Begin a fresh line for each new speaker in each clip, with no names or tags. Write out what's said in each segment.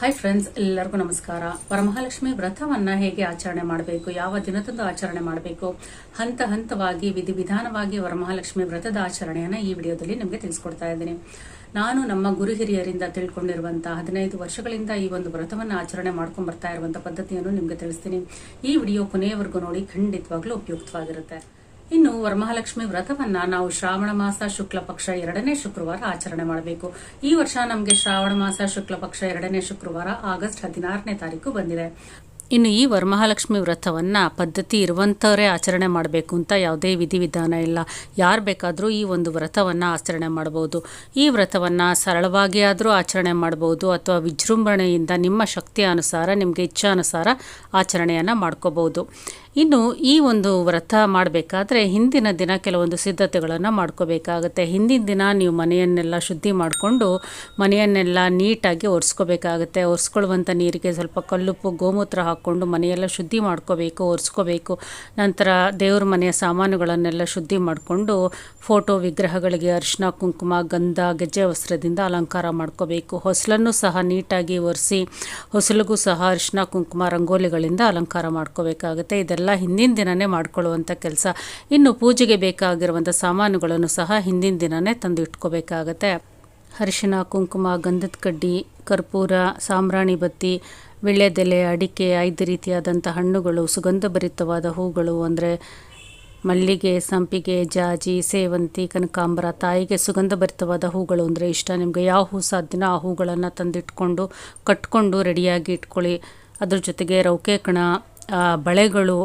Hi friends ಎಲ್ಲರಿಗೂ ನಮಸ್ಕಾರ. ವರಮಹಾಲಕ್ಷ್ಮಿ ವ್ರತವನ್ನ ಹೇಗೆ ಆಚರಣೆ ಮಾಡಬೇಕು? ಯಾವ ದಿನದಂದು ಆಚರಣೆ ಮಾಡಬೇಕು? ಹಂತ ಹಂತವಾಗಿ ವಿಧಿವಿಧಾನವಾಗಿ ವರಮಹಾಲಕ್ಷ್ಮಿ ವ್ರತದ ಆಚರಣೆಯನ್ನ ಈ ವಿಡಿಯೋದಲ್ಲಿ ನಿಮಗೆ ತಿಳಿಸ್ಕೊಡ್ತಾ ಇದ್ದೀನಿ. ನಾನು ನಮ್ಮ ಗುರು ಹಿರಿಯರಿಂದ ತಿಳ್ಕೊಂಡಿರುವಂತಹ ಹದಿನೈದು ವರ್ಷಗಳಿಂದ ಈ ಒಂದು ವ್ರತವನ್ನು ಆಚರಣೆ ಮಾಡ್ಕೊಂಡ್ ಬರ್ತಾ ಇರುವಂತಹ ಪದ್ಧತಿಯನ್ನು ನಿಮಗೆ ತಿಳಿಸ್ತೀನಿ. ಈ ವಿಡಿಯೋ ಕೊನೆಯವರೆಗೂ ನೋಡಿ, ಖಂಡಿತವಾಗ್ಲೂ ಉಪಯುಕ್ತವಾಗಿರುತ್ತೆ. ಇನ್ನು ವರಮಹಾಲಕ್ಷ್ಮಿ ವ್ರತವನ್ನ ನಾವು ಶ್ರಾವಣ ಮಾಸ ಶುಕ್ಲ ಪಕ್ಷ ಎರಡನೇ ಶುಕ್ರವಾರ ಆಚರಣೆ ಮಾಡಬೇಕು. ಈ ವರ್ಷ ನಮಗೆ ಶ್ರಾವಣ ಮಾಸ ಶುಕ್ಲ ಪಕ್ಷ ಎರಡನೇ ಶುಕ್ರವಾರ ಆಗಸ್ಟ್ ಹದಿನಾರನೇ ತಾರೀಕು ಬಂದಿದೆ. ಇನ್ನು ಈ ವರಮಹಾಲಕ್ಷ್ಮಿ ವ್ರತವನ್ನ ಪದ್ಧತಿ ಇರುವಂಥವರೇ ಆಚರಣೆ ಮಾಡಬೇಕು ಅಂತ ಯಾವುದೇ ವಿಧಿವಿಧಾನ ಇಲ್ಲ. ಯಾರು ಬೇಕಾದರೂ ಈ ಒಂದು ವ್ರತವನ್ನು ಆಚರಣೆ ಮಾಡಬಹುದು ಈ ವ್ರತವನ್ನು ಸರಳವಾಗಿ ಆದರೂ ಆಚರಣೆ ಮಾಡಬಹುದು ಅಥವಾ ವಿಜೃಂಭಣೆಯಿಂದ ನಿಮ್ಮ ಶಕ್ತಿಯ ಅನುಸಾರ, ನಿಮಗೆ ಇಚ್ಛಾನುಸಾರ ಆಚರಣೆಯನ್ನು ಮಾಡ್ಕೋಬಹುದು ಇನ್ನು ಈ ಒಂದು ವ್ರತ ಮಾಡಬೇಕಾದ್ರೆ ಹಿಂದಿನ ದಿನ ಕೆಲವೊಂದು ಸಿದ್ಧತೆಗಳನ್ನು ಮಾಡ್ಕೋಬೇಕಾಗುತ್ತೆ. ಹಿಂದಿನ ದಿನ ನೀವು ಮನೆಯನ್ನೆಲ್ಲ ಶುದ್ಧಿ ಮಾಡಿಕೊಂಡು ಮನೆಯನ್ನೆಲ್ಲ ನೀಟಾಗಿ ಒರೆಸ್ಕೋಬೇಕಾಗತ್ತೆ. ಒರೆಸ್ಕೊಳ್ಳುವಂಥ ನೀರಿಗೆ ಸ್ವಲ್ಪ ಕಲ್ಲುಪ್ಪು, ಗೋಮೂತ್ರ ಹಾಕ್ಕೊಂಡು ಮನೆಯೆಲ್ಲ ಶುದ್ಧಿ ಮಾಡ್ಕೋಬೇಕು, ಒರೆಸ್ಕೋಬೇಕು. ನಂತರ ದೇವ್ರ ಮನೆಯ ಸಾಮಾನುಗಳನ್ನೆಲ್ಲ ಶುದ್ಧಿ ಮಾಡಿಕೊಂಡು ಫೋಟೋ ವಿಗ್ರಹಗಳಿಗೆ ಅರಿಶಿನ, ಕುಂಕುಮ, ಗಂಧ, ಗೆಜ್ಜೆ ವಸ್ತ್ರದಿಂದ ಅಲಂಕಾರ ಮಾಡ್ಕೋಬೇಕು. ಹೊಸಲನ್ನು ಸಹ ನೀಟಾಗಿ ಒರೆಸಿ, ಹೊಸಲಿಗೂ ಸಹ ಅರಿಶಿನ, ಕುಂಕುಮ, ರಂಗೋಲಿಗಳಿಂದ ಅಲಂಕಾರ ಮಾಡ್ಕೋಬೇಕಾಗುತ್ತೆ. ಇದೆಲ್ಲ ಹಿಂದಿನ ದಿನನೇ ಮಾಡ್ಕೊಳ್ಳುವಂಥ ಕೆಲಸ. ಇನ್ನು ಪೂಜೆಗೆ ಬೇಕಾಗಿರುವಂಥ ಸಾಮಾನುಗಳನ್ನು ಸಹ ಹಿಂದಿನ ದಿನನೇ ತಂದು ಇಟ್ಕೋಬೇಕಾಗತ್ತೆ ಅರಿಶಿನ, ಕುಂಕುಮ, ಗಂಧದ ಕಡ್ಡಿ, ಕರ್ಪೂರ, ಸಾಂಬ್ರಾಣಿ ಬತ್ತಿ ವಿಳ್ಯದೆಲೆ, ಅಡಿಕೆ, ಐದು ರೀತಿಯಾದಂಥ ಹಣ್ಣುಗಳು, ಸುಗಂಧಭರಿತವಾದ ಹೂಗಳು ಅಂದರೆ ಮಲ್ಲಿಗೆ, ಸಂಪಿಗೆ, ಜಾಜಿ, ಸೇವಂತಿ, ಕನಕಾಂಬರ, ತಾಯಿಗೆ ಸುಗಂಧಭರಿತವಾದ ಹೂಗಳು ಅಂದರೆ ಇಷ್ಟ. ನಿಮಗೆ ಯಾವ ಹೂ ಸಾಧ್ಯನ ಆ ಹೂಗಳನ್ನು ತಂದಿಟ್ಕೊಂಡು, ಕಟ್ಕೊಂಡು ರೆಡಿಯಾಗಿ ಇಟ್ಕೊಳ್ಳಿ. ಅದ್ರ ಜೊತೆಗೆ ರೌಕೆ ಕಣ ಬಳೆಗಳು,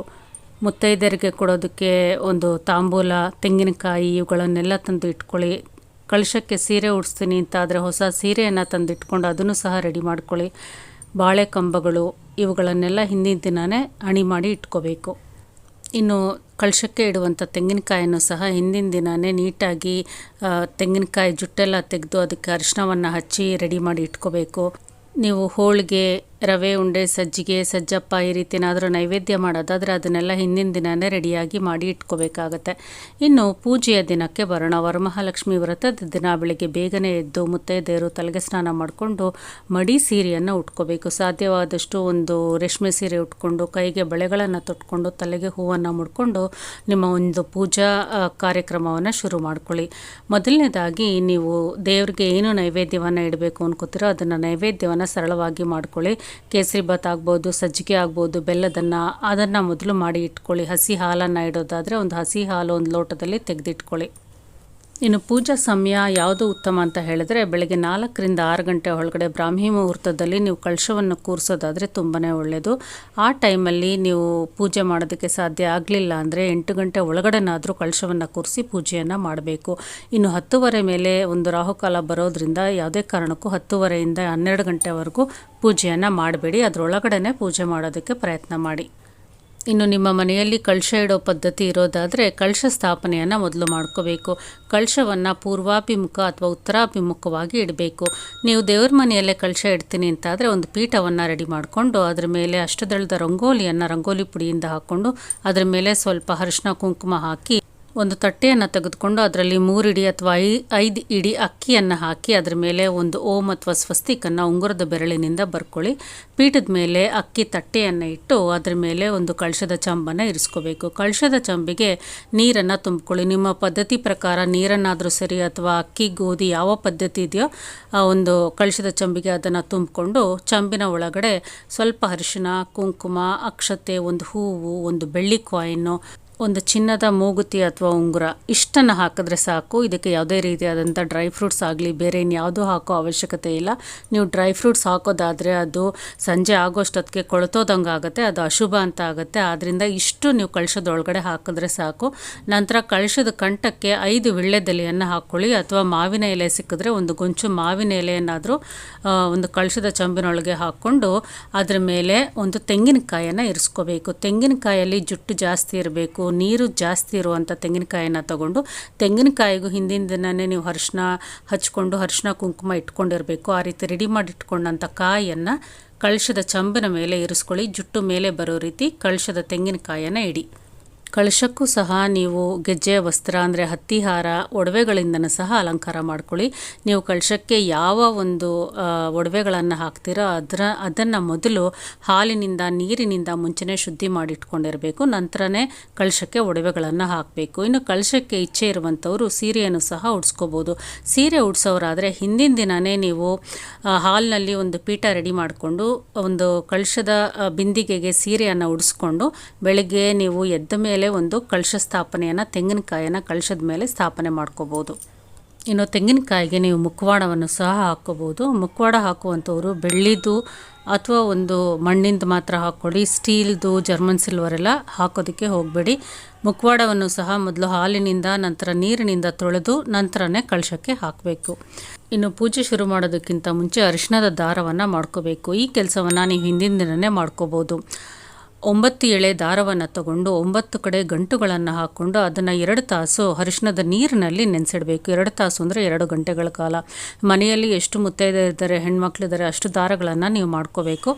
ಮುತ್ತೈದೆಯರಿಗೆ ಕೊಡೋದಕ್ಕೆ ಒಂದು ತಾಂಬೂಲ, ತೆಂಗಿನಕಾಯಿ ಇವುಗಳನ್ನೆಲ್ಲ ತಂದು ಇಟ್ಕೊಳ್ಳಿ. ಕಳಶಕ್ಕೆ ಸೀರೆ ಉಡಿಸ್ತೀನಿ ಅಂತ ಆದರೆ ಹೊಸ ಸೀರೆಯನ್ನು ತಂದಿಟ್ಕೊಂಡು ಅದನ್ನು ಸಹ ರೆಡಿ ಮಾಡ್ಕೊಳ್ಳಿ. ಬಾಳೆ ಕಂಬಗಳು ಇವುಗಳನ್ನೆಲ್ಲ ಹಿಂದಿನ ದಿನವೇ ಅಣಿ ಮಾಡಿ ಇಟ್ಕೋಬೇಕು. ಇನ್ನು ಕಳಶಕ್ಕೆ ಇಡುವಂಥ ತೆಂಗಿನಕಾಯನ್ನು ಸಹ ಹಿಂದಿನ ದಿನವೇ ನೀಟಾಗಿ ತೆಂಗಿನಕಾಯಿ ಜುಟ್ಟೆಲ್ಲ ತೆಗೆದು ಅದಕ್ಕೆ ಅರಿಶಿನವನ್ನು ಹಚ್ಚಿ ರೆಡಿ ಮಾಡಿ ಇಟ್ಕೋಬೇಕು. ನೀವು ಹೋಳಿಗೆ ರವೆ, ಉಂಡೆ, ಸಜ್ಜಿಗೆ, ಸಜ್ಜಪ್ಪ ಈ ರೀತಿ ಏನಾದರೂ ನೈವೇದ್ಯ ಮಾಡೋದಾದರೆ ಅದನ್ನೆಲ್ಲ ಹಿಂದಿನ ದಿನವೇ ರೆಡಿಯಾಗಿ ಮಾಡಿ ಇಟ್ಕೋಬೇಕಾಗತ್ತೆ. ಇನ್ನು ಪೂಜೆಯ ದಿನಕ್ಕೆ ಬರೋಣ ವರಮಹಾಲಕ್ಷ್ಮಿ ವ್ರತದ ದಿನ ಬೆಳಿಗ್ಗೆ ಬೇಗನೆ ಎದ್ದು ಮುತ್ತೈದೆಯರು ತಲೆಗೆ ಸ್ನಾನ ಮಾಡಿಕೊಂಡು ಮಡಿ ಸೀರೆಯನ್ನು ಉಟ್ಕೋಬೇಕು. ಸಾಧ್ಯವಾದಷ್ಟು ಒಂದು ರೇಷ್ಮೆ ಸೀರೆ ಉಟ್ಕೊಂಡು, ಕೈಗೆ ಬಳೆಗಳನ್ನು ತೊಟ್ಕೊಂಡು, ತಲೆಗೆ ಹೂವನ್ನು ಮುಡ್ಕೊಂಡು ನಿಮ್ಮ ಒಂದು ಪೂಜಾ ಕಾರ್ಯಕ್ರಮವನ್ನು ಶುರು ಮಾಡ್ಕೊಳ್ಳಿ. ಮೊದಲನೇದಾಗಿ ನೀವು ದೇವರಿಗೆ ಏನು ನೈವೇದ್ಯವನ್ನು ಇಡಬೇಕು ಅನ್ಕೋತೀರೋ ಅದನ್ನು ನೈವೇದ್ಯವನ್ನು ಸರಳವಾಗಿ ಮಾಡ್ಕೊಳ್ಳಿ. ಕೇಸರಿ ಭಾತ್ ಆಗ್ಬೋದು, ಸಜ್ಜಿಗೆ ಆಗ್ಬೋದು, ಬೆಲ್ಲದನ್ನು ಅದನ್ನು ಮೊದಲು ಮಾಡಿ ಇಟ್ಕೊಳ್ಳಿ. ಹಸಿ ಹಾಲನ್ನು ಇಡೋದಾದರೆ ಒಂದು ಹಸಿ ಹಾಲು ಒಂದು ಲೋಟದಲ್ಲಿ ತೆಗೆದಿಟ್ಕೊಳ್ಳಿ. ಇನ್ನು ಪೂಜಾ ಸಮಯ ಯಾವುದು ಉತ್ತಮ ಅಂತ ಹೇಳಿದ್ರೆ ಬೆಳಗ್ಗೆ ನಾಲ್ಕರಿಂದ ಆರು ಗಂಟೆ ಒಳಗಡೆ ಬ್ರಾಹ್ಮಿ ಮುಹೂರ್ತದಲ್ಲಿ ನೀವು ಕಳಶವನ್ನು ಕೂರಿಸೋದಾದರೆ ತುಂಬಾ ಒಳ್ಳೆಯದು ಆ ಟೈಮಲ್ಲಿ ನೀವು ಪೂಜೆ ಮಾಡೋದಕ್ಕೆ ಸಾಧ್ಯ ಆಗಲಿಲ್ಲ ಅಂದರೆ ಎಂಟು ಗಂಟೆ ಒಳಗಡೆನಾದರೂ ಕಳಶವನ್ನು ಕೂರಿಸಿ ಪೂಜೆಯನ್ನು ಮಾಡಬೇಕು. ಇನ್ನು ಹತ್ತುವರೆ ಮೇಲೆ ಒಂದು ರಾಹುಕಾಲ ಬರೋದ್ರಿಂದ ಯಾವುದೇ ಕಾರಣಕ್ಕೂ ಹತ್ತುವರೆಯಿಂದ ಹನ್ನೆರಡು ಗಂಟೆವರೆಗೂ ಪೂಜೆಯನ್ನು ಮಾಡಬೇಡಿ. ಅದರೊಳಗಡೆನೆ ಪೂಜೆ ಮಾಡೋದಕ್ಕೆ ಪ್ರಯತ್ನ ಮಾಡಿ. ಇನ್ನು ನಿಮ್ಮ ಮನೆಯಲ್ಲಿ ಕಳಶ ಇಡೋ ಪದ್ಧತಿ ಇರೋದಾದರೆ ಕಳಶ ಸ್ಥಾಪನೆಯನ್ನು ಮೊದಲು ಮಾಡ್ಕೋಬೇಕು. ಕಳಶವನ್ನು ಪೂರ್ವಾಭಿಮುಖ ಅಥವಾ ಉತ್ತರಾಭಿಮುಖವಾಗಿ ಇಡಬೇಕು. ನೀವು ದೇವ್ರ ಮನೆಯಲ್ಲೇ ಕಳಶ ಇಡ್ತೀನಿ ಅಂತಾದರೆ ಒಂದು ಪೀಠವನ್ನು ರೆಡಿ ಮಾಡಿಕೊಂಡು ಅದರ ಮೇಲೆ ಅಷ್ಟದಳದ ರಂಗೋಲಿಯನ್ನು ರಂಗೋಲಿ ಪುಡಿಯಿಂದ ಹಾಕ್ಕೊಂಡು ಅದರ ಮೇಲೆ ಸ್ವಲ್ಪ ಅರಿಶಿನ ಕುಂಕುಮ ಹಾಕಿ ಒಂದು ತಟ್ಟೆಯನ್ನು ತೆಗೆದುಕೊಂಡು ಅದರಲ್ಲಿ ಮೂರು ಇಡಿ ಅಥವಾ ಐ, ಐದು ಇಡಿ ಅಕ್ಕಿಯನ್ನು ಹಾಕಿ ಅದರ ಮೇಲೆ ಒಂದು ಓಂ ಅಥವಾ ಸ್ವಸ್ತಿಕನ್ನು ಉಂಗುರದ ಬೆರಳಿನಿಂದ ಬರ್ಕೊಳ್ಳಿ. ಪೀಠದ ಮೇಲೆ ಅಕ್ಕಿ ತಟ್ಟೆಯನ್ನು ಇಟ್ಟು ಅದರ ಮೇಲೆ ಒಂದು ಕಳಶದ ಚಂಬನ್ನು ಇರಿಸ್ಕೋಬೇಕು. ಕಳಶದ ಚಂಬಿಗೆ ನೀರನ್ನು ತುಂಬಿಕೊಳ್ಳಿ. ನಿಮ್ಮ ಪದ್ಧತಿ ಪ್ರಕಾರ ನೀರನ್ನಾದರೂ ಸರಿ ಅಥವಾ ಅಕ್ಕಿ, ಗೋಧಿ ಯಾವ ಪದ್ಧತಿ ಇದೆಯೋ ಆ ಒಂದು ಕಳಶದ ಚಂಬಿಗೆ ಅದನ್ನು ತುಂಬಿಕೊಂಡು ಚಂಬಿನ ಒಳಗಡೆ ಸ್ವಲ್ಪ ಅರಿಶಿನ ಕುಂಕುಮ, ಅಕ್ಷತೆ, ಒಂದು ಹೂವು, ಒಂದು ಬೆಳ್ಳಿ ಕಾಯಿನ್ನು ಒಂದು ಚಿನ್ನದ ಮೂಗುತಿ ಅಥವಾ ಉಂಗುರ ಇಷ್ಟನ್ನು ಹಾಕಿದ್ರೆ ಸಾಕು. ಇದಕ್ಕೆ ಯಾವುದೇ ರೀತಿಯಾದಂಥ ಡ್ರೈ ಫ್ರೂಟ್ಸ್ ಆಗಲಿ, ಬೇರೆ ಇನ್ಯಾವುದೂ ಹಾಕೋ ಅವಶ್ಯಕತೆ ಇಲ್ಲ. ನೀವು ಡ್ರೈ ಫ್ರೂಟ್ಸ್ ಹಾಕೋದಾದರೆ ಅದು ಸಂಜೆ ಆಗೋಷ್ಟೊತ್ತಿಗೆ ಕೊಳ್ತೋದಂಗೆ ಆಗುತ್ತೆ, ಅದು ಅಶುಭ ಅಂತ ಆಗುತ್ತೆ. ಆದ್ದರಿಂದ ಇಷ್ಟು ನೀವು ಕಳಶದ ಒಳಗಡೆ ಹಾಕಿದ್ರೆ ಸಾಕು. ನಂತರ ಕಳಶದ ಕಂಠಕ್ಕೆ ಐದು ವಿಳ್ಳೆದೆಲೆಯನ್ನು ಹಾಕ್ಕೊಳ್ಳಿ ಅಥವಾ ಮಾವಿನ ಎಲೆ ಸಿಕ್ಕಿದ್ರೆ ಒಂದು ಗೊಂಚು ಮಾವಿನ ಎಲೆಯನ್ನಾದರೂ ಒಂದು ಕಳಶದ ಚಂಬಿನೊಳಗೆ ಹಾಕ್ಕೊಂಡು ಅದರ ಮೇಲೆ ಒಂದು ತೆಂಗಿನಕಾಯನ್ನು ಇರಿಸ್ಕೋಬೇಕು. ತೆಂಗಿನಕಾಯಲ್ಲಿ ಜುಟ್ಟು ಜಾಸ್ತಿ ಇರಬೇಕು. ನೀರು ಜಾಸ್ತಿ ಇರುವಂಥ ತೆಂಗಿನಕಾಯಿನ ತಗೊಂಡು ತೆಂಗಿನಕಾಯಿಗೂ ಹಿಂದಿನ ದಿನವೇ ನೀವು ಅರಿಶಿನ ಹಚ್ಕೊಂಡು ಅರಿಶಿನ ಕುಂಕುಮ ಇಟ್ಕೊಂಡಿರಬೇಕು. ಆ ರೀತಿ ರೆಡಿ ಮಾಡಿ ಇಟ್ಕೊಂಡಂಥ ಕಾಯಿಯನ್ನು ಕಳಶದ ಚಂಬಿನ ಮೇಲೆ ಇರಿಸ್ಕೊಳ್ಳಿ. ಜುಟ್ಟು ಮೇಲೆ ಬರೋ ರೀತಿ ಕಳಶದ ತೆಂಗಿನಕಾಯನ್ನು ಇಡಿ. ಕಳಶಕ್ಕೂ ಸಹ ನೀವು ಗೆಜ್ಜೆಯ ವಸ್ತ್ರ, ಅಂದರೆ ಹತ್ತಿಹಾರ ಒಡವೆಗಳಿಂದನೂ ಸಹ ಅಲಂಕಾರ ಮಾಡ್ಕೊಳ್ಳಿ. ನೀವು ಕಳಶಕ್ಕೆ ಯಾವ ಒಂದು ಒಡವೆಗಳನ್ನು ಹಾಕ್ತೀರೋ ಅದರ, ಅದನ್ನು ಮೊದಲು ಹಾಲಿನಿಂದ, ನೀರಿನಿಂದ ಮುಂಚೆನೇ ಶುದ್ಧಿ ಮಾಡಿಟ್ಕೊಂಡಿರಬೇಕು. ನಂತರನೇ ಕಳಶಕ್ಕೆ ಒಡವೆಗಳನ್ನು ಹಾಕಬೇಕು. ಇನ್ನು ಕಳಶಕ್ಕೆ ಇಚ್ಛೆ ಇರುವಂಥವರು ಸೀರೆಯನ್ನು ಸಹ ಉಡ್ಸ್ಕೋಬೋದು. ಸೀರೆ ಉಡ್ಸೋರಾದರೆ ಹಿಂದಿನ ದಿನವೇ ನೀವು ಹಾಲ್ನಲ್ಲಿ ಒಂದು ಪೀಠ ರೆಡಿ ಮಾಡಿಕೊಂಡು, ಒಂದು ಕಳಶದ ಬಿಂದಿಗೆಗೆ ಸೀರೆಯನ್ನು ಉಡಿಸ್ಕೊಂಡು, ಬೆಳಗ್ಗೆ ನೀವು ಎದ್ದ ಮೇಲೆ ಒಂದು ಕಳಶ ಸ್ಥಾಪನೆಯನ್ನು ತೆಂಗಿನಕಾಯಿಯನ್ನು ಕಳಶದ ಮೇಲೆ ಸ್ಥಾಪನೆ ಮಾಡ್ಕೋಬೋದು. ಇನ್ನು ತೆಂಗಿನಕಾಯಿಗೆ ನೀವು ಮುಖವಾಡವನ್ನು ಸಹ ಹಾಕ್ಕೋಬೋದು. ಮುಖವಾಡ ಹಾಕುವಂಥವ್ರು ಬೆಳ್ಳಿದು ಅಥವಾ ಒಂದು ಮಣ್ಣಿಂದ ಮಾತ್ರ ಹಾಕ್ಕೊಳ್ಳಿ, ಸ್ಟೀಲ್ದು, ಜರ್ಮನ್ ಸಿಲ್ವರ್ ಎಲ್ಲ ಹಾಕೋದಕ್ಕೆ ಹೋಗಬೇಡಿ. ಮುಖವಾಡವನ್ನು ಸಹ ಮೊದಲು ಹಾಲಿನಿಂದ, ನಂತರ ನೀರಿನಿಂದ ತೊಳೆದು ನಂತರನೇ ಕಳಶಕ್ಕೆ ಹಾಕಬೇಕು. ಇನ್ನು ಪೂಜೆ ಶುರು ಮಾಡೋದಕ್ಕಿಂತ ಮುಂಚೆ ಅರಿಶಿಣದ ದಾರವನ್ನು ಮಾಡ್ಕೋಬೇಕು. ಈ ಕೆಲಸವನ್ನು ನೀವು ಹಿಂದಿನ ದಿನವೇ ಮಾಡ್ಕೋಬೋದು. ಒಂಬತ್ತು ಎಳೆ ದಾರವನ್ನು ತಗೊಂಡು ಒಂಬತ್ತು ಕಡೆ ಗಂಟುಗಳನ್ನು ಹಾಕ್ಕೊಂಡು ಅದನ್ನು ಎರಡು ತಾಸು ಅರಿಶಿಣದ ನೀರಿನಲ್ಲಿ ನೆನೆಸಿಡಬೇಕು. ಎರಡು ತಾಸು ಅಂದರೆ ಎರಡು ಗಂಟೆಗಳ ಕಾಲ. ಮನೆಯಲ್ಲಿ ಎಷ್ಟು ಮುತ್ತೈದೆ ಇದ್ದಾರೆ ಹೆಣ್ಮಕ್ಳಿದ್ದಾರೆ ಅಷ್ಟು ದಾರಗಳನ್ನು ನೀವು ಮಾಡ್ಕೋಬೇಕು.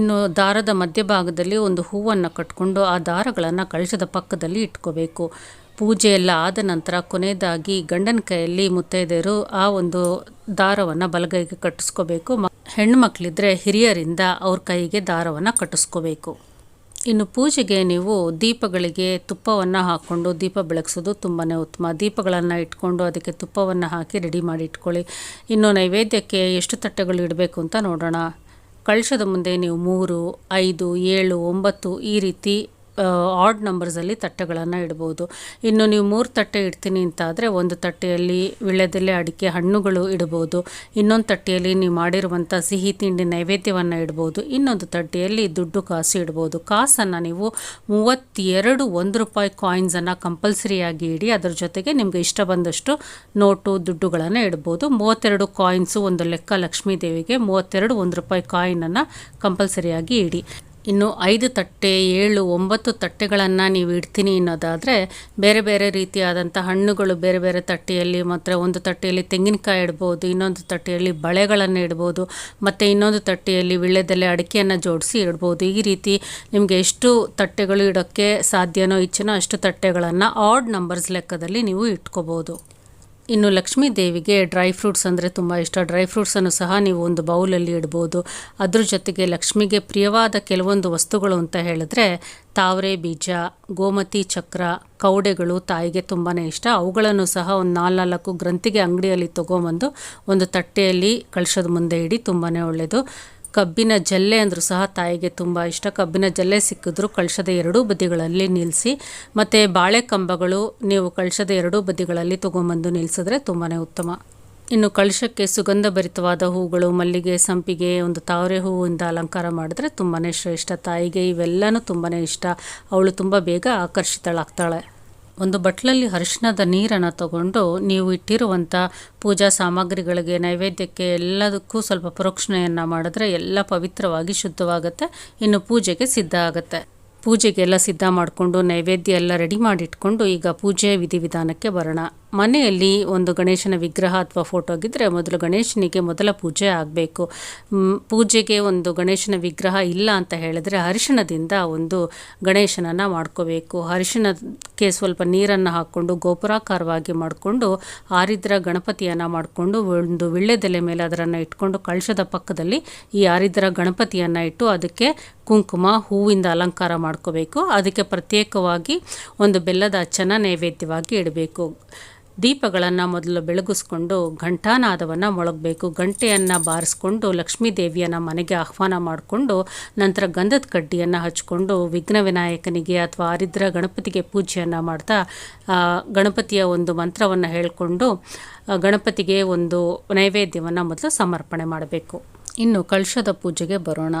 ಇನ್ನು ದಾರದ ಮಧ್ಯಭಾಗದಲ್ಲಿ ಒಂದು ಹೂವನ್ನು ಕಟ್ಕೊಂಡು ಆ ದಾರಗಳನ್ನು ಕಳಶದ ಪಕ್ಕದಲ್ಲಿ ಇಟ್ಕೋಬೇಕು. ಪೂಜೆ ಎಲ್ಲ ಆದ ನಂತರ ಕೊನೆಯದಾಗಿ ಗಂಡನ ಕೈಯಲ್ಲಿ ಮುತ್ತೈದೆಯರು ಆ ಒಂದು ದಾರವನ್ನು ಬಲಗೈಗೆ ಕಟ್ಟಿಸ್ಕೋಬೇಕು. ಮ ಹೆಣ್ಮಕ್ಳಿದ್ರೆ ಹಿರಿಯರಿಂದ ಅವ್ರ ಕೈಗೆ ದಾರವನ್ನು ಕಟ್ಟಿಸ್ಕೋಬೇಕು. ಇನ್ನು ಪೂಜೆಗೆ ನೀವು ದೀಪಗಳಿಗೆ ತುಪ್ಪವನ್ನು ಹಾಕ್ಕೊಂಡು ದೀಪ ಬೆಳಗಿಸೋದು ತುಂಬಾ ಉತ್ತಮ. ದೀಪಗಳನ್ನು ಇಟ್ಕೊಂಡು ಅದಕ್ಕೆ ತುಪ್ಪವನ್ನು ಹಾಕಿ ರೆಡಿ ಮಾಡಿ ಇಟ್ಕೊಳ್ಳಿ. ಇನ್ನು ನೈವೇದ್ಯಕ್ಕೆ ಎಷ್ಟು ತಟ್ಟೆಗಳು ಇಡಬೇಕು ಅಂತ ನೋಡೋಣ. ಕಳಶದ ಮುಂದೆ ನೀವು ಮೂರು, ಐದು, ಏಳು, ಒಂಬತ್ತು ಈ ರೀತಿ ಆಡ್ ನಂಬರ್ಸಲ್ಲಿ ತಟ್ಟೆಗಳನ್ನು ಇಡ್ಬೋದು. ಇನ್ನು ನೀವು ಮೂರು ತಟ್ಟೆ ಇಡ್ತೀನಿ ಅಂತ ಆದರೆ ಒಂದು ತಟ್ಟೆಯಲ್ಲಿ ವಿಳ್ಯದೆಲೆ, ಅಡಿಕೆ, ಹಣ್ಣುಗಳು ಇಡ್ಬೋದು. ಇನ್ನೊಂದು ತಟ್ಟೆಯಲ್ಲಿ ನೀವು ಮಾಡಿರುವಂಥ ಸಿಹಿ ತಿಂಡಿ ನೈವೇದ್ಯವನ್ನು ಇಡ್ಬೋದು. ಇನ್ನೊಂದು ತಟ್ಟೆಯಲ್ಲಿ ದುಡ್ಡು ಕಾಸು ಇಡ್ಬೋದು. ಕಾಸನ್ನು ನೀವು ಮೂವತ್ತೆರಡು ಒಂದು ರೂಪಾಯಿ ಕಾಯಿನ್ಸನ್ನು ಕಂಪಲ್ಸರಿಯಾಗಿ ಇಡಿ, ಅದರ ಜೊತೆಗೆ ನಿಮಗೆ ಇಷ್ಟ ಬಂದಷ್ಟು ನೋಟು, ದುಡ್ಡುಗಳನ್ನು ಇಡ್ಬೋದು. ಮೂವತ್ತೆರಡು ಕಾಯಿನ್ಸು ಒಂದು ಲೆಕ್ಕ ಲಕ್ಷ್ಮೀ ದೇವಿಗೆ ಮೂವತ್ತೆರಡು ಒಂದು ರೂಪಾಯಿ ಕಾಯಿನನ್ನು ಕಂಪಲ್ಸರಿಯಾಗಿ ಇಡಿ. ಇನ್ನು ಐದು ತಟ್ಟೆ, ಏಳು, ಒಂಬತ್ತು ತಟ್ಟೆಗಳನ್ನು ನೀವು ಇಡ್ತೀನಿ ಅನ್ನೋದಾದರೆ ಬೇರೆ ಬೇರೆ ರೀತಿಯಾದಂಥ ಹಣ್ಣುಗಳು ಬೇರೆ ಬೇರೆ ತಟ್ಟೆಯಲ್ಲಿ ಮತ್ತು ಒಂದು ತಟ್ಟೆಯಲ್ಲಿ ತೆಂಗಿನಕಾಯಿ ಇಡ್ಬೋದು, ಇನ್ನೊಂದು ತಟ್ಟೆಯಲ್ಲಿ ಬಳೆಗಳನ್ನು ಇಡ್ಬೋದು, ಮತ್ತು ಇನ್ನೊಂದು ತಟ್ಟೆಯಲ್ಲಿ ವಿಳ್ಯದೆಲೆ ಅಡಿಕೆಯನ್ನು ಜೋಡಿಸಿ ಇಡ್ಬೋದು. ಈ ರೀತಿ ನಿಮಗೆ ಎಷ್ಟು ತಟ್ಟೆಗಳು ಇಡೋಕ್ಕೆ ಸಾಧ್ಯನೋ ಇಚ್ಛೆನೋ ಅಷ್ಟು ತಟ್ಟೆಗಳನ್ನು ಆಡ್ ನಂಬರ್ಸ್ ಲೆಕ್ಕದಲ್ಲಿ ನೀವು ಇಟ್ಕೋಬೋದು. ಇನ್ನು ಲಕ್ಷ್ಮೀ ದೇವಿಗೆ ಡ್ರೈ ಫ್ರೂಟ್ಸ್ ಅಂದರೆ ತುಂಬ ಇಷ್ಟ. ಡ್ರೈ ಫ್ರೂಟ್ಸನ್ನು ಸಹ ನೀವು ಒಂದು ಬೌಲಲ್ಲಿ ಇಡ್ಬೋದು. ಅದ್ರ ಜೊತೆಗೆ ಲಕ್ಷ್ಮಿಗೆ ಪ್ರಿಯವಾದ ಕೆಲವೊಂದು ವಸ್ತುಗಳು ಅಂತ ಹೇಳಿದ್ರೆ ತಾವರೆ ಬೀಜ, ಗೋಮತಿ ಚಕ್ರ, ಕೌಡೆಗಳು ತಾಯಿಗೆ ತುಂಬಾ ಇಷ್ಟ. ಅವುಗಳನ್ನು ಸಹ ಒಂದು ನಾಲ್ನಾಲ್ಕು ಗ್ರಂಥಿಗೆ ಅಂಗಡಿಯಲ್ಲಿ ತೊಗೊಂಬಂದು ಒಂದು ತಟ್ಟೆಯಲ್ಲಿ ಕಳಶದ ಮುಂದೆ ಇಡಿ ತುಂಬಾ ಒಳ್ಳೆಯದು ಕಬ್ಬಿನ ಜಲ್ಲೆ ಅಂದರೂ ಸಹ ತಾಯಿಗೆ ತುಂಬ ಇಷ್ಟ. ಕಬ್ಬಿನ ಜಲ್ಲೆ ಸಿಕ್ಕಿದ್ರು ಕಳಶದ ಎರಡೂ ಬದಿಗಳಲ್ಲಿ ನಿಲ್ಲಿಸಿ ಮತ್ತು ಬಾಳೆ ಕಂಬಗಳು ನೀವು ಕಳಶದ ಎರಡೂ ಬದಿಗಳಲ್ಲಿ ತೊಗೊಂಬಂದು ನಿಲ್ಲಿಸಿದ್ರೆ ತುಂಬಾ ಉತ್ತಮ. ಇನ್ನು ಕಳಶಕ್ಕೆ ಸುಗಂಧ ಭರಿತವಾದ ಹೂಗಳು, ಮಲ್ಲಿಗೆ, ಸಂಪಿಗೆ, ಒಂದು ತಾವರೆ ಹೂವಿಂದ ಅಲಂಕಾರ ಮಾಡಿದ್ರೆ ತುಂಬಾ ಶ್ರೇಷ್ಠ. ತಾಯಿಗೆ ಇವೆಲ್ಲನೂ ತುಂಬಾ ಇಷ್ಟ. ಅವಳು ತುಂಬ ಬೇಗ ಆಕರ್ಷಿತಳಾಗ್ತಾಳೆ. ಒಂದು ಬಟ್ಲಲ್ಲಿ ಅರಿಶಿಣದ ನೀರನ್ನು ತಗೊಂಡು ನೀವು ಇಟ್ಟಿರುವಂಥ ಪೂಜಾ ಸಾಮಗ್ರಿಗಳಿಗೆ ನೈವೇದ್ಯಕ್ಕೆ ಎಲ್ಲದಕ್ಕೂ ಸ್ವಲ್ಪ ಪ್ರೋಕ್ಷಣೆಯನ್ನು ಮಾಡಿದ್ರೆ ಎಲ್ಲ ಪವಿತ್ರವಾಗಿ ಶುದ್ಧವಾಗುತ್ತೆ. ಇನ್ನು ಪೂಜೆಗೆ ಸಿದ್ಧ ಆಗುತ್ತೆ. ಪೂಜೆಗೆಲ್ಲ ಸಿದ್ಧ ಮಾಡಿಕೊಂಡು ನೈವೇದ್ಯ ಎಲ್ಲ ರೆಡಿ ಮಾಡಿಟ್ಕೊಂಡು ಈಗ ಪೂಜೆ ವಿಧಿವಿಧಾನಕ್ಕೆ ಬರೋಣ. ಮನೆಯಲ್ಲಿ ಒಂದು ಗಣೇಶನ ವಿಗ್ರಹ ಅಥವಾ ಫೋಟೋ ಆಗಿದ್ದರೆ ಮೊದಲು ಗಣೇಶನಿಗೆ ಮೊದಲ ಪೂಜೆ ಆಗಬೇಕು. ಪೂಜೆಗೆ ಒಂದು ಗಣೇಶನ ವಿಗ್ರಹ ಇಲ್ಲ ಅಂತ ಹೇಳಿದ್ರೆ ಅರಿಶಿಣದಿಂದ ಒಂದು ಗಣೇಶನನ್ನು ಮಾಡ್ಕೋಬೇಕು. ಅರಿಶಿಣಕ್ಕೆ ಸ್ವಲ್ಪ ನೀರನ್ನು ಹಾಕ್ಕೊಂಡು ಗೋಪುರಾಕಾರವಾಗಿ ಮಾಡಿಕೊಂಡು ಆರಿದ್ರ ಗಣಪತಿಯನ್ನು ಮಾಡಿಕೊಂಡು ಒಂದು ವಿಳ್ಳೆದೆಲೆ ಮೇಲೆ ಅದನ್ನು ಇಟ್ಕೊಂಡು ಕಳಶದ ಪಕ್ಕದಲ್ಲಿ ಈ ಆರಿದ್ರ ಗಣಪತಿಯನ್ನು ಇಟ್ಟು ಅದಕ್ಕೆ ಕುಂಕುಮ, ಹೂವಿಂದ ಅಲಂಕಾರ ಮಾಡ್ಕೋಬೇಕು. ಅದಕ್ಕೆ ಪ್ರತ್ಯೇಕವಾಗಿ ಒಂದು ಬೆಲ್ಲದ ಅಚ್ಚನ್ನು ನೈವೇದ್ಯವಾಗಿ ಇಡಬೇಕು. ದೀಪಗಳನ್ನು ಮೊದಲು ಬೆಳಗಿಸ್ಕೊಂಡು ಘಂಟಾನಾದವನ್ನು ಮೊಳಗಬೇಕು. ಗಂಟೆಯನ್ನು ಬಾರಿಸ್ಕೊಂಡು ಲಕ್ಷ್ಮೀ ದೇವಿಯನ್ನು ಮನೆಗೆ ಆಹ್ವಾನ ಮಾಡಿಕೊಂಡು ನಂತರ ಗಂಧದ ಕಡ್ಡಿಯನ್ನು ಹಚ್ಕೊಂಡು ವಿಘ್ನ ವಿನಾಯಕನಿಗೆ ಅಥವಾ ಆರಿದ್ರ ಗಣಪತಿಗೆ ಪೂಜೆಯನ್ನು ಮಾಡ್ತಾ ಗಣಪತಿಯ ಒಂದು ಮಂತ್ರವನ್ನು ಹೇಳಿಕೊಂಡು ಗಣಪತಿಗೆ ಒಂದು ನೈವೇದ್ಯವನ್ನು ಮೊದಲು ಸಮರ್ಪಣೆ ಮಾಡಬೇಕು. ಇನ್ನು ಕಳಶದ ಪೂಜೆಗೆ ಬರೋಣ.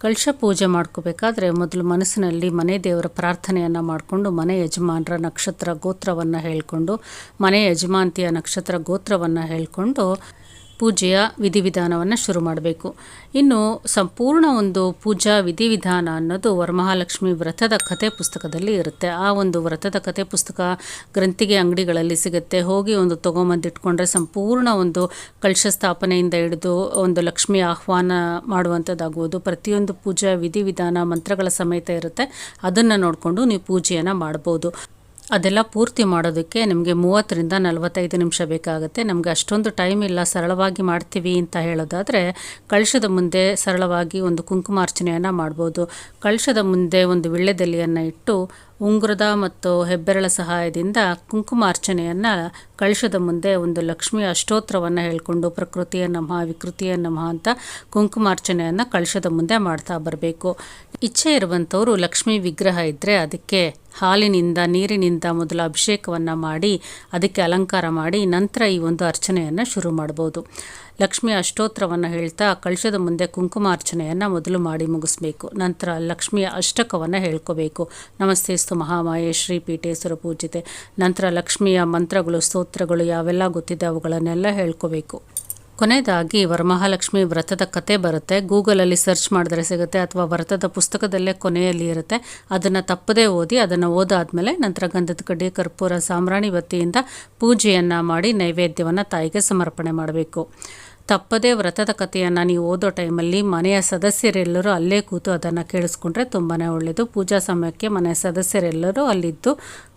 ಕಳಶ ಪೂಜೆ ಮಾಡ್ಕೋಬೇಕಾದ್ರೆ ಮೊದಲು ಮನಸ್ಸಿನಲ್ಲಿ ಮನೆ ದೇವರ ಪ್ರಾರ್ಥನೆಯನ್ನು ಮಾಡಿಕೊಂಡು ಮನೆ ಯಜಮಾನರ ನಕ್ಷತ್ರ ಗೋತ್ರವನ್ನು ಹೇಳಿಕೊಂಡು ಮನೆ ಯಜಮಾಂತಿಯ ನಕ್ಷತ್ರ ಗೋತ್ರವನ್ನು ಹೇಳಿಕೊಂಡು ಪೂಜೆಯ ವಿಧಿವಿಧಾನವನ್ನು ಶುರು ಮಾಡಬೇಕು. ಇನ್ನು ಸಂಪೂರ್ಣ ಒಂದು ಪೂಜಾ ವಿಧಿವಿಧಾನ ಅನ್ನೋದು ವರಮಹಾಲಕ್ಷ್ಮಿ ವ್ರತದ ಕಥೆ ಪುಸ್ತಕದಲ್ಲಿ ಇರುತ್ತೆ. ಆ ಒಂದು ವ್ರತದ ಕಥೆ ಪುಸ್ತಕ ಗ್ರಂಥಿಗೆ ಅಂಗಡಿಗಳಲ್ಲಿ ಸಿಗುತ್ತೆ. ಹೋಗಿ ಒಂದು ತೊಗೊಂಬಂದಿಟ್ಕೊಂಡ್ರೆ ಸಂಪೂರ್ಣ ಒಂದು ಕಳಶ ಸ್ಥಾಪನೆಯಿಂದ ಹಿಡಿದು ಒಂದು ಲಕ್ಷ್ಮಿ ಆಹ್ವಾನ ಮಾಡುವಂಥದ್ದಾಗುವುದು ಪ್ರತಿಯೊಂದು ಪೂಜಾ ವಿಧಿವಿಧಾನ ಮಂತ್ರಗಳ ಸಮೇತ ಇರುತ್ತೆ. ಅದನ್ನು ನೋಡಿಕೊಂಡು ನೀವು ಪೂಜೆಯನ್ನು ಮಾಡ್ಬೋದು. ಅದೆಲ್ಲ ಪೂರ್ತಿ ಮಾಡೋದಕ್ಕೆ ನಿಮಗೆ ಮೂವತ್ತರಿಂದ ನಲವತ್ತೈದು ನಿಮಿಷ ಬೇಕಾಗುತ್ತೆ. ನಮಗೆ ಅಷ್ಟೊಂದು ಟೈಮ್ ಇಲ್ಲ, ಸರಳವಾಗಿ ಮಾಡ್ತೀವಿ ಅಂತ ಹೇಳೋದಾದರೆ ಕಳಶದ ಮುಂದೆ ಸರಳವಾಗಿ ಒಂದು ಕುಂಕುಮಾರ್ಚನೆಯನ್ನು ಮಾಡ್ಬೋದು. ಕಳಶದ ಮುಂದೆ ಒಂದು ವಿಳ್ಳೆದೆಲೆಯನ್ನು ಇಟ್ಟು ಉಂಗುರದ ಮತ್ತು ಹೆಬ್ಬೆರಳ ಸಹಾಯದಿಂದ ಕುಂಕುಮಾರ್ಚನೆಯನ್ನು ಕಳಶದ ಮುಂದೆ ಒಂದು ಲಕ್ಷ್ಮಿ ಅಷ್ಟೋತ್ರವನ್ನು ಹೇಳಿಕೊಂಡು ಪ್ರಕೃತಿಯ ನಮಃ ವಿಕೃತಿಯ ನಮಃ ಅಂತ ಕುಂಕುಮಾರ್ಚನೆಯನ್ನು ಕಳಶದ ಮುಂದೆ ಮಾಡ್ತಾ ಬರಬೇಕು. ಇಚ್ಛೆ ಇರುವಂಥವರು ಲಕ್ಷ್ಮಿ ವಿಗ್ರಹ ಇದ್ದರೆ ಅದಕ್ಕೆ ಹಾಲಿನಿಂದ, ನೀರಿನಿಂದ ಮೊದಲು ಅಭಿಷೇಕವನ್ನು ಮಾಡಿ, ಅದಕ್ಕೆ ಅಲಂಕಾರ ಮಾಡಿ, ನಂತರ ಈ ಒಂದು ಅರ್ಚನೆಯನ್ನು ಶುರು ಮಾಡ್ಬೋದು. ಲಕ್ಷ್ಮಿ ಅಷ್ಟೋತ್ರವನ್ನು ಹೇಳ್ತಾ ಕಳಶದ ಮುಂದೆ ಕುಂಕುಮ ಅರ್ಚನೆಯನ್ನು ಮೊದಲು ಮಾಡಿ ಮುಗಿಸ್ಬೇಕು. ನಂತರ ಲಕ್ಷ್ಮಿಯ ಅಷ್ಟಕವನ್ನು ಹೇಳ್ಕೋಬೇಕು. ನಮಸ್ತೆಸ್ತು ಮಹಾಮಾಯೆ, ಶ್ರೀ ಪೀಠೇಶ್ವರ ಪೂಜಿತೆ. ನಂತರ ಲಕ್ಷ್ಮಿಯ ಮಂತ್ರಗಳು, ಸ್ತೋತ್ರಗಳು ಯಾವೆಲ್ಲ ಗೊತ್ತಿದೆ ಅವುಗಳನ್ನೆಲ್ಲ ಹೇಳ್ಕೋಬೇಕು. ಕೊನೆಯದಾಗಿ ವರಮಹಾಲಕ್ಷ್ಮಿ ವ್ರತದ ಕತೆ ಬರುತ್ತೆ. ಗೂಗಲಲ್ಲಿ ಸರ್ಚ್ ಮಾಡಿದ್ರೆ ಸಿಗುತ್ತೆ ಅಥವಾ ವ್ರತದ ಪುಸ್ತಕದಲ್ಲೇ ಕೊನೆಯಲ್ಲಿ ಇರುತ್ತೆ. ಅದನ್ನು ತಪ್ಪದೇ ಓದಿ, ಅದನ್ನು ಓದಾದ್ಮೇಲೆ ನಂತರ ಗಂಧದ ಕಡ್ಡಿ, ಕರ್ಪೂರ ಸಾಮ್ರಾಣಿ ವತಿಯಿಂದ ಪೂಜೆಯನ್ನು ಮಾಡಿ ನೈವೇದ್ಯವನ್ನು ತಾಯಿಗೆ ಸಮರ್ಪಣೆ ಮಾಡಬೇಕು. ತಪ್ಪದೇ ವ್ರತದ ಕಥೆಯನ್ನು ನೀವು ಓದೋ ಟೈಮಲ್ಲಿ ಮನೆಯ ಸದಸ್ಯರೆಲ್ಲರೂ ಅಲ್ಲೇ ಕೂತು ಅದನ್ನು ಕೇಳಿಸ್ಕೊಂಡ್ರೆ ತುಂಬಾ ಒಳ್ಳೆಯದು ಪೂಜಾ ಸಮಯಕ್ಕೆ ಮನೆಯ ಸದಸ್ಯರೆಲ್ಲರೂ ಅಲ್ಲಿದ್ದು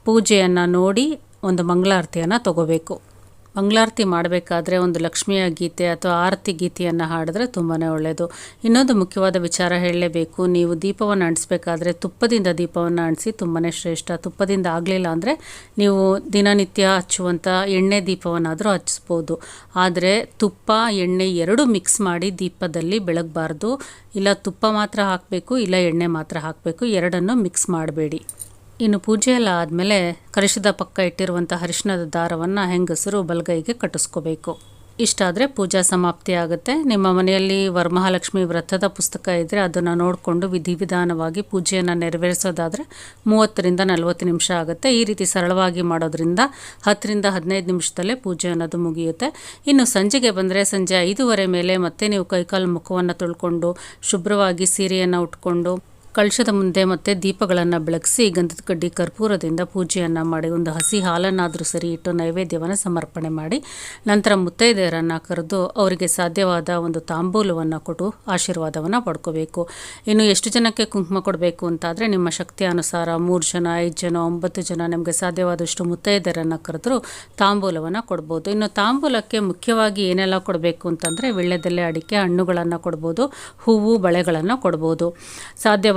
ಪೂಜೆಯನ್ನು ನೋಡಿ ಒಂದು ಮಂಗಳಾರತಿಯನ್ನು ತಗೋಬೇಕು. ಮಂಗಳಾರತಿ ಮಾಡಬೇಕಾದ್ರೆ ಒಂದು ಲಕ್ಷ್ಮಿಯ ಗೀತೆ ಅಥವಾ ಆರತಿ ಗೀತೆಯನ್ನು ಹಾಡಿದ್ರೆ ತುಂಬಾ ಒಳ್ಳೆಯದು ಇನ್ನೊಂದು ಮುಖ್ಯವಾದ ವಿಚಾರ ಹೇಳಲೇಬೇಕು. ನೀವು ದೀಪವನ್ನು ಅಂಟಿಸ್ಬೇಕಾದ್ರೆ ತುಪ್ಪದಿಂದ ದೀಪವನ್ನು ಅಂಟಿಸಿ ತುಂಬಾ ಶ್ರೇಷ್ಠ. ತುಪ್ಪದಿಂದ ಆಗಲಿಲ್ಲ ಅಂದರೆ ನೀವು ದಿನನಿತ್ಯ ಹಚ್ಚುವಂಥ ಎಣ್ಣೆ ದೀಪವನ್ನಾದರೂ ಹಚ್ಚಿಸ್ಬೋದು ಆದರೆ ತುಪ್ಪ, ಎಣ್ಣೆ ಎರಡೂ ಮಿಕ್ಸ್ ಮಾಡಿ ದೀಪದಲ್ಲಿ ಬೆಳಗಬಾರ್ದು. ಇಲ್ಲ ತುಪ್ಪ ಮಾತ್ರ ಹಾಕಬೇಕು, ಇಲ್ಲ ಎಣ್ಣೆ ಮಾತ್ರ ಹಾಕಬೇಕು. ಎರಡನ್ನು ಮಿಕ್ಸ್ ಮಾಡಬೇಡಿ. ಇನ್ನು ಪೂಜೆ ಎಲ್ಲ ಆದಮೇಲೆ ಕರಿಶದ ಪಕ್ಕ ಇಟ್ಟಿರುವಂಥ ಅರಿಶಿಣದ ದಾರವನ್ನು ಹೆಂಗಸರು ಬಲಗೈಗೆ ಕಟ್ಟಿಸ್ಕೋಬೇಕು. ಇಷ್ಟಾದರೆ ಪೂಜಾ ಸಮಾಪ್ತಿ ಆಗುತ್ತೆ. ನಿಮ್ಮ ಮನೆಯಲ್ಲಿ ವರಮಹಾಲಕ್ಷ್ಮಿ ವ್ರತದ ಪುಸ್ತಕ ಇದ್ದರೆ ಅದನ್ನು ನೋಡಿಕೊಂಡು ವಿಧಿವಿಧಾನವಾಗಿ ಪೂಜೆಯನ್ನು ನೆರವೇರಿಸೋದಾದರೆ ಮೂವತ್ತರಿಂದ ನಲವತ್ತು ನಿಮಿಷ ಆಗುತ್ತೆ. ಈ ರೀತಿ ಸರಳವಾಗಿ ಮಾಡೋದ್ರಿಂದ ಹತ್ತರಿಂದ ಹದಿನೈದು ನಿಮಿಷದಲ್ಲೇ ಪೂಜೆ ಅನ್ನೋದು ಮುಗಿಯುತ್ತೆ. ಇನ್ನು ಸಂಜೆಗೆ ಬಂದರೆ ಸಂಜೆ ಐದೂವರೆ ಮೇಲೆ ಮತ್ತೆ ನೀವು ಕೈಕಾಲು ಮುಖವನ್ನು ತೊಳ್ಕೊಂಡು ಶುಭ್ರವಾಗಿ ಸೀರೆಯನ್ನು ಉಟ್ಕೊಂಡು ಕಳಶದ ಮುಂದೆ ಮತ್ತೆ ದೀಪಗಳನ್ನು ಬೆಳಗಿಸಿ ಗಂಧದ ಕಡ್ಡಿ ಕರ್ಪೂರದಿಂದ ಪೂಜೆಯನ್ನು ಮಾಡಿ ಒಂದು ಹಸಿ ಹಾಲನ್ನಾದರೂ ಸರಿ ಇಟ್ಟು ನೈವೇದ್ಯವನ್ನು ಸಮರ್ಪಣೆ ಮಾಡಿ ನಂತರ ಮುತ್ತೈದೆಯರನ್ನು ಕರೆದು ಅವರಿಗೆ ಸಾಧ್ಯವಾದ ಒಂದು ತಾಂಬೂಲವನ್ನು ಕೊಟ್ಟು ಆಶೀರ್ವಾದವನ್ನು ಪಡ್ಕೋಬೇಕು. ಇನ್ನು ಎಷ್ಟು ಜನಕ್ಕೆ ಕುಂಕುಮ ಕೊಡಬೇಕು ಅಂತಾದರೆ ನಿಮ್ಮ ಶಕ್ತಿ ಅನುಸಾರ ಮೂರು ಜನ, ಐದು ಜನ, ಒಂಬತ್ತು ಜನ ನಿಮಗೆ ಸಾಧ್ಯವಾದಷ್ಟು ಮುತ್ತೈದೆಯರನ್ನು ಕರೆದರೂ ತಾಂಬೂಲವನ್ನು ಕೊಡ್ಬೋದು. ಇನ್ನು ತಾಂಬೂಲಕ್ಕೆ ಮುಖ್ಯವಾಗಿ ಏನೆಲ್ಲ ಕೊಡಬೇಕು ಅಂತಂದರೆ, ವಿಳ್ಳೆದೆಲೆ, ಅಡಿಕೆ, ಹಣ್ಣುಗಳನ್ನು ಕೊಡ್ಬೋದು, ಹೂವು, ಬಳೆಗಳನ್ನು ಕೊಡ್ಬೋದು.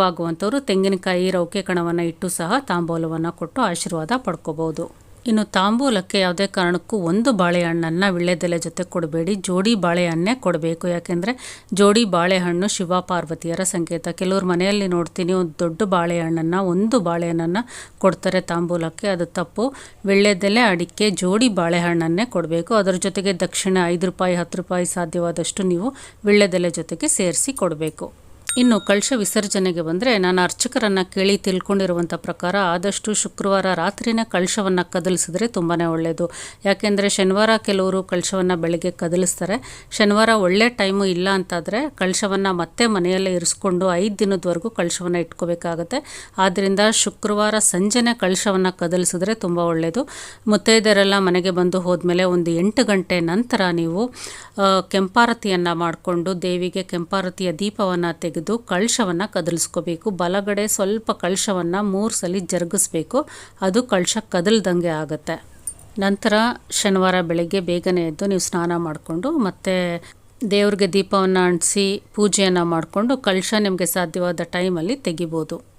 ಸಾಧ್ಯವಾಗುವಂಥವ್ರು ತೆಂಗಿನಕಾಯಿ, ರೌಕೆ ಕಣವನ್ನು ಇಟ್ಟು ಸಹ ತಾಂಬೂಲವನ್ನು ಕೊಟ್ಟು ಆಶೀರ್ವಾದ ಪಡ್ಕೋಬೋದು. ಇನ್ನು ತಾಂಬೂಲಕ್ಕೆ ಯಾವುದೇ ಕಾರಣಕ್ಕೂ ಒಂದು ಬಾಳೆಹಣ್ಣನ್ನು ವಿಳ್ಳೆದೆಲೆ ಜೊತೆ ಕೊಡಬೇಡಿ. ಜೋಡಿ ಬಾಳೆಹಣ್ಣೇ ಕೊಡಬೇಕು. ಯಾಕೆಂದರೆ ಜೋಡಿ ಬಾಳೆಹಣ್ಣು ಶಿವ ಪಾರ್ವತಿಯರ ಸಂಕೇತ. ಕೆಲವ್ರ ಮನೆಯಲ್ಲಿ ನೋಡ್ತೀನಿ ಒಂದು ದೊಡ್ಡ ಬಾಳೆಹಣ್ಣನ್ನು, ಒಂದು ಬಾಳೆಹಣ್ಣನ್ನು ಕೊಡ್ತಾರೆ ತಾಂಬೂಲಕ್ಕೆ. ಅದು ತಪ್ಪು. ವಿಳ್ಳೆದೆಲೆ ಅಡಿಕೆ, ಜೋಡಿ ಬಾಳೆಹಣ್ಣನ್ನೇ ಕೊಡಬೇಕು. ಅದರ ಜೊತೆಗೆ ದಕ್ಷಿಣ ಐದು ರೂಪಾಯಿ, ಹತ್ತು ರೂಪಾಯಿ ಸಾಧ್ಯವಾದಷ್ಟು ನೀವು ವಿಳ್ಳೆದೆಲೆ ಜೊತೆಗೆ ಸೇರಿಸಿ ಕೊಡಬೇಕು. ಇನ್ನು ಕಳಶ ವಿಸರ್ಜನೆಗೆ ಬಂದರೆ ನಾನು ಅರ್ಚಕರನ್ನು ಕೇಳಿ ತಿಳ್ಕೊಂಡಿರುವಂಥ ಪ್ರಕಾರ ಆದಷ್ಟು ಶುಕ್ರವಾರ ರಾತ್ರಿನೇ ಕಳಶವನ್ನು ಕದಲಿಸಿದ್ರೆ ತುಂಬಾ ಒಳ್ಳೆಯದು ಯಾಕೆಂದರೆ ಶನಿವಾರ ಕೆಲವರು ಕಳಶವನ್ನು ಬೆಳಗ್ಗೆ ಕದಲಿಸ್ತಾರೆ. ಶನಿವಾರ ಒಳ್ಳೆ ಟೈಮು ಇಲ್ಲ ಅಂತಾದರೆ ಕಳಶವನ್ನು ಮತ್ತೆ ಮನೆಯಲ್ಲೇ ಇರಿಸ್ಕೊಂಡು ಐದು ದಿನದವರೆಗೂ ಕಳಶವನ್ನು ಇಟ್ಕೋಬೇಕಾಗತ್ತೆ. ಆದ್ದರಿಂದ ಶುಕ್ರವಾರ ಸಂಜೆನೆ ಕಳಶವನ್ನು ಕದಲಿಸಿದ್ರೆ ತುಂಬ ಒಳ್ಳೆಯದು ಮುತ್ತೈದರೆಲ್ಲ ಮನೆಗೆ ಬಂದು ಹೋದ್ಮೇಲೆ ಒಂದು ಎಂಟು ಗಂಟೆ ನಂತರ ನೀವು ಕೆಂಪಾರತಿಯನ್ನು ಮಾಡಿಕೊಂಡು ದೇವಿಗೆ ಕೆಂಪಾರತಿಯ ದೀಪವನ್ನು ತೆಗೆದು ಕಳಶವನ್ನು ಕದಲಿಸ್ಕೋಬೇಕು. ಬಲಗಡೆ ಸ್ವಲ್ಪ ಕಳಶವನ್ನು ಮೂರು ಸಲ ಜರುಗಿಸ್ಬೇಕು. ಅದು ಕಳಶ ಕದಲ್ದಂಗೆ ಆಗುತ್ತೆ. ನಂತರ ಶನಿವಾರ ಬೆಳಗ್ಗೆ ಬೇಗನೆ ಎದ್ದು ನೀವು ಸ್ನಾನ ಮಾಡಿಕೊಂಡು ಮತ್ತೆ ದೇವ್ರಿಗೆ ದೀಪವನ್ನು ಅಂಟಿಸಿ ಪೂಜೆಯನ್ನು ಮಾಡಿಕೊಂಡು ಕಳಶ ನಿಮಗೆ ಸಾಧ್ಯವಾದ ಟೈಮಲ್ಲಿ ತೆಗಿಬೋದು.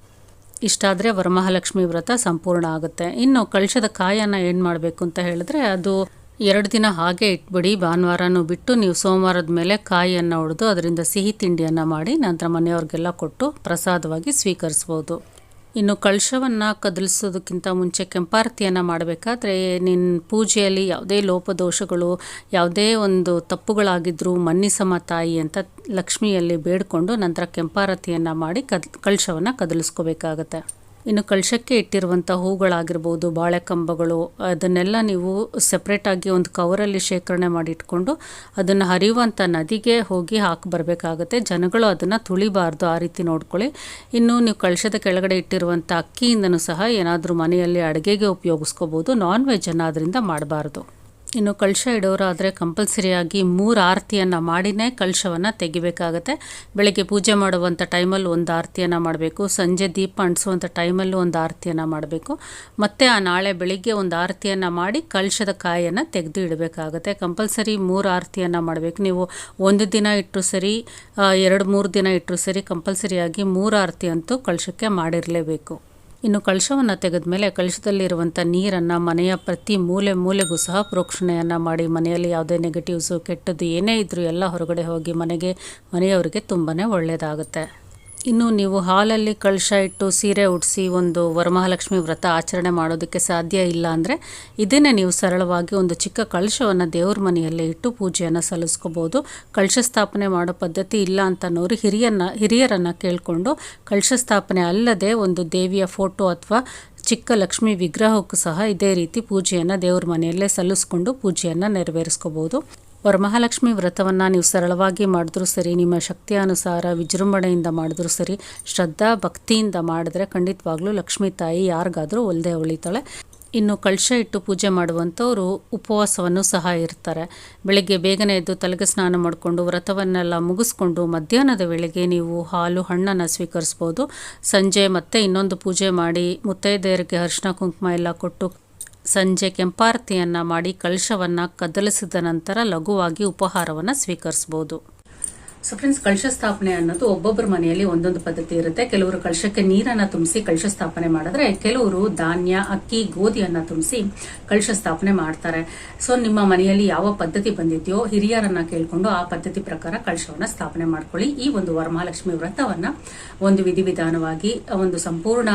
ಇಷ್ಟಾದರೆ ವರಮಹಾಲಕ್ಷ್ಮಿ ವ್ರತ ಸಂಪೂರ್ಣ ಆಗುತ್ತೆ. ಇನ್ನು ಕಳಶದ ಕಾಯನ್ನು ಏನು ಮಾಡಬೇಕು ಅಂತ ಹೇಳಿದ್ರೆ ಅದು ಎರಡು ದಿನ ಹಾಗೆ ಇಟ್ಬಿಡಿ, ಭಾನುವಾರನೂ ಬಿಟ್ಟು ನೀವು ಸೋಮವಾರದ ಮೇಲೆ ಕಾಯಿಯನ್ನು ಹೊಡೆದು ಅದರಿಂದ ಸಿಹಿ ತಿಂಡಿಯನ್ನು ಮಾಡಿ ನಂತರ ಮನೆಯವ್ರಿಗೆಲ್ಲ ಕೊಟ್ಟು ಪ್ರಸಾದವಾಗಿ ಸ್ವೀಕರಿಸ್ಬೋದು. ಇನ್ನು ಕಳಶವನ್ನು ಕದಲಿಸೋದಕ್ಕಿಂತ ಮುಂಚೆ ಕೆಂಪಾರತಿಯನ್ನು ಮಾಡಬೇಕಾದ್ರೆ ನಿನ್ನ ಪೂಜೆಯಲ್ಲಿ ಯಾವುದೇ ಲೋಪದೋಷಗಳು, ಯಾವುದೇ ಒಂದು ತಪ್ಪುಗಳಾಗಿದ್ದರೂ ಮನ್ನಿಸಮ ತಾಯಿ ಅಂತ ಲಕ್ಷ್ಮಿಯಲ್ಲಿ ಬೇಡಿಕೊಂಡು ನಂತರ ಕೆಂಪಾರತಿಯನ್ನು ಮಾಡಿ ಕದ್ ಕಳಶವನ್ನು ಕದಲಿಸ್ಕೋಬೇಕಾಗತ್ತೆ. ಇನ್ನು ಕಳಶಕ್ಕೆ ಇಟ್ಟಿರುವಂಥ ಹೂಗಳಾಗಿರ್ಬೋದು ಬಾಳೆ ಕಂಬಗಳು ಅದನ್ನೆಲ್ಲ ನೀವು ಸೆಪ್ರೇಟಾಗಿ ಒಂದು ಕವರಲ್ಲಿ ಶೇಖರಣೆ ಮಾಡಿ ಇಟ್ಕೊಂಡು ಅದನ್ನು ಹರಿಯುವಂಥ ನದಿಗೆ ಹೋಗಿ ಹಾಕಿ ಬರಬೇಕಾಗತ್ತೆ. ಜನಗಳು ಅದನ್ನು ತುಳಿಬಾರ್ದು, ಆ ರೀತಿ ನೋಡ್ಕೊಳ್ಳಿ. ಇನ್ನು ನೀವು ಕಳಶದ ಕೆಳಗಡೆ ಇಟ್ಟಿರುವಂಥ ಅಕ್ಕಿಯಿಂದನೂ ಸಹ ಏನಾದರೂ ಮನೆಯಲ್ಲಿ ಅಡುಗೆಗೆ ಉಪಯೋಗಿಸ್ಕೋಬೋದು. ನಾನ್ ವೆಜ್ ಅದರಿಂದ ಮಾಡಬಾರ್ದು. ಇನ್ನು ಕಳಶ ಇಡೋರಾದರೆ ಕಂಪಲ್ಸರಿಯಾಗಿ ಮೂರು ಆರತಿಯನ್ನು ಮಾಡಿನೇ ಕಳಶವನ್ನು ತೆಗಿಬೇಕಾಗತ್ತೆ. ಬೆಳಗ್ಗೆ ಪೂಜೆ ಮಾಡುವಂಥ ಟೈಮಲ್ಲಿ ಒಂದು ಆರತಿಯನ್ನು ಮಾಡಬೇಕು, ಸಂಜೆ ದೀಪ ಅಂಟಿಸುವಂಥ ಟೈಮಲ್ಲೂ ಒಂದು ಆರತಿಯನ್ನು ಮಾಡಬೇಕು. ಮತ್ತು ಆ ನಾಳೆ ಬೆಳಿಗ್ಗೆ ಒಂದು ಆರತಿಯನ್ನು ಮಾಡಿ ಕಳಶದ ಕಾಯನ್ನು ತೆಗೆದು ಇಡಬೇಕಾಗತ್ತೆ. ಕಂಪಲ್ಸರಿ ಮೂರು ಆರತಿಯನ್ನು ಮಾಡಬೇಕು. ನೀವು ಒಂದು ದಿನ ಇಟ್ಟರು ಸರಿ ಎರಡು ಮೂರು ದಿನ ಇಟ್ಟರು ಸರಿ, ಕಂಪಲ್ಸರಿಯಾಗಿ ಮೂರು ಆರತಿ ಅಂತೂ ಕಳಶಕ್ಕೆ ಮಾಡಿರಲೇಬೇಕು. ಇನ್ನು ಕಳಶವನ್ನು ತೆಗೆದ ಮೇಲೆ ಕಳಶದಲ್ಲಿರುವಂಥ ನೀರನ್ನು ಮನೆಯ ಪ್ರತಿ ಮೂಲೆ ಮೂಲೆಗೂ ಸಹ ಪ್ರೋಕ್ಷಣೆಯನ್ನು ಮಾಡಿ, ಮನೆಯಲ್ಲಿ ಯಾವುದೇ ನೆಗೆಟಿವ್ಸು ಕೆಟ್ಟದ್ದು ಏನೇ ಇದ್ದರೂ ಎಲ್ಲ ಹೊರಗಡೆ ಹೋಗಿ ಮನೆಗೆ, ಮನೆಯವರಿಗೆ ತುಂಬಾ ಒಳ್ಳೆಯದಾಗುತ್ತೆ ಇನ್ನು ನೀವು ಹಾಲಲ್ಲಿ ಕಳಶ ಇಟ್ಟು ಸೀರೆ ಉಡಿಸಿ ಒಂದು ವರಮಹಾಲಕ್ಷ್ಮಿ ವ್ರತ ಆಚರಣೆ ಮಾಡೋದಕ್ಕೆ ಸಾಧ್ಯ ಇಲ್ಲ ಅಂದರೆ ಇದನ್ನೇ ನೀವು ಸರಳವಾಗಿ ಒಂದು ಚಿಕ್ಕ ಕಳಶವನ್ನು ದೇವ್ರ ಮನೆಯಲ್ಲೇ ಇಟ್ಟು ಪೂಜೆಯನ್ನು ಸಲ್ಲಿಸ್ಕೋಬೋದು. ಕಳಶ ಸ್ಥಾಪನೆ ಮಾಡೋ ಪದ್ಧತಿ ಇಲ್ಲ ಅಂತನೋರು ಹಿರಿಯನ್ನ, ಹಿರಿಯರನ್ನು ಕೇಳಿಕೊಂಡು ಕಳಶ ಸ್ಥಾಪನೆ ಅಲ್ಲದೆ ಒಂದು ದೇವಿಯ ಫೋಟೋ ಅಥವಾ ಚಿಕ್ಕ ಲಕ್ಷ್ಮಿ ವಿಗ್ರಹಕ್ಕೂ ಸಹ ಇದೇ ರೀತಿ ಪೂಜೆಯನ್ನು ದೇವ್ರ ಮನೆಯಲ್ಲೇ ಸಲ್ಲಿಸ್ಕೊಂಡು ಪೂಜೆಯನ್ನು ನೆರವೇರಿಸ್ಕೋಬೋದು. ವರಮಹಾಲಕ್ಷ್ಮಿ ವ್ರತವನ್ನು ನೀವು ಸರಳವಾಗಿ ಮಾಡಿದ್ರೂ ಸರಿ, ನಿಮ್ಮ ಶಕ್ತಿಯಾನುಸಾರ ವಿಜೃಂಭಣೆಯಿಂದ ಮಾಡಿದ್ರೂ ಸರಿ, ಶ್ರದ್ಧಾ ಭಕ್ತಿಯಿಂದ ಮಾಡಿದ್ರೆ ಖಂಡಿತವಾಗ್ಲೂ ಲಕ್ಷ್ಮೀ ತಾಯಿ ಯಾರಿಗಾದರೂ ಒಲ್ದೇ ಉಳಿತಾಳೆ. ಇನ್ನು ಕಳಶ ಇಟ್ಟು ಪೂಜೆ ಮಾಡುವಂಥವರು ಉಪವಾಸವನ್ನು ಸಹ ಇರ್ತಾರೆ. ಬೆಳಗ್ಗೆ ಬೇಗನೆ ಎದ್ದು ತಲೆಗೆ ಸ್ನಾನ ಮಾಡಿಕೊಂಡು ವ್ರತವನ್ನೆಲ್ಲ ಮುಗಿಸ್ಕೊಂಡು ಮಧ್ಯಾಹ್ನದ ವೇಳೆಗೆ ನೀವು ಹಾಲು, ಹಣ್ಣನ್ನು ಸ್ವೀಕರಿಸ್ಬೋದು. ಸಂಜೆ ಮತ್ತೆ ಇನ್ನೊಂದು ಪೂಜೆ ಮಾಡಿ ಮುತ್ತೈದೆಯರಿಗೆ ಅರಿಶಿನ, ಕುಂಕುಮ ಎಲ್ಲ ಕೊಟ್ಟು ಸಂಜೆ ಕೆಂಪಾರತಿಯನ್ನು ಮಾಡಿ ಕಳಶವನ್ನು ಕದಲಿಸಿದ ನಂತರ ಲಘುವಾಗಿ ಉಪಹಾರವನ್ನು ಸ್ವೀಕರಿಸ್ಬೋದು. ಸೊ ಫ್ರೆಂಡ್ಸ್ ಕಳಶ ಸ್ಥಾಪನೆ ಅನ್ನೋದು ಒಬ್ಬೊಬ್ಬರ ಮನೆಯಲ್ಲಿ ಒಂದೊಂದು ಪದ್ಧತಿ ಇರುತ್ತೆ. ಕೆಲವರು ಕಳಶಕ್ಕೆ ನೀರನ್ನ ತುಂಬಿಸಿ ಕಳಶ ಸ್ಥಾಪನೆ ಮಾಡಿದ್ರೆ ಕೆಲವರು ಧಾನ್ಯ, ಅಕ್ಕಿ, ಗೋಧಿಯನ್ನ ತುಂಬಿಸಿ ಕಳಶ ಸ್ಥಾಪನೆ ಮಾಡ್ತಾರೆ. ಸೊ ನಿಮ್ಮ ಮನೆಯಲ್ಲಿ ಯಾವ ಪದ್ಧತಿ ಬಂದಿದೆಯೋ ಹಿರಿಯರನ್ನ ಕೇಳ್ಕೊಂಡು ಆ ಪದ್ಧತಿ ಪ್ರಕಾರ ಕಳಶವನ್ನ ಸ್ಥಾಪನೆ ಮಾಡ್ಕೊಳ್ಳಿ. ಈ ಒಂದು ವರಮಹಾಲಕ್ಷ್ಮಿ ವ್ರತವನ್ನ ಒಂದು ವಿಧಿವಿಧಾನವಾಗಿ, ಒಂದು ಸಂಪೂರ್ಣ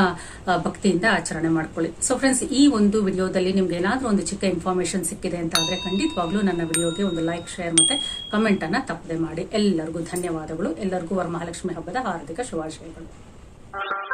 ಭಕ್ತಿಯಿಂದ ಆಚರಣೆ ಮಾಡ್ಕೊಳ್ಳಿ. ಸೊ ಫ್ರೆಂಡ್ಸ್ ಈ ಒಂದು ವಿಡಿಯೋದಲ್ಲಿ ನಿಮ್ಗೆ ಏನಾದ್ರೂ ಒಂದು ಚಿಕ್ಕ ಇನ್ಫಾರ್ಮೇಶನ್ ಸಿಕ್ಕಿದೆ ಅಂತ ಆದ್ರೆ ಖಂಡಿತವಾಗ್ಲೂ ನನ್ನ ವಿಡಿಯೋಗೆ ಒಂದು ಲೈಕ್ ಶೇರ್ ಮತ್ತೆ ಕಮೆಂಟ್ ಅನ್ನ ತಪ್ಪದೆ ಮಾಡಿ. ಎಲ್ಲರಿಗೂ ಧನ್ಯವಾದಗಳು. ಎಲ್ಲರಿಗೂ ವರಮಹಾಲಕ್ಷ್ಮಿ ಹಬ್ಬದ ಹಾರ್ದಿಕ ಶುಭಾಶಯಗಳು.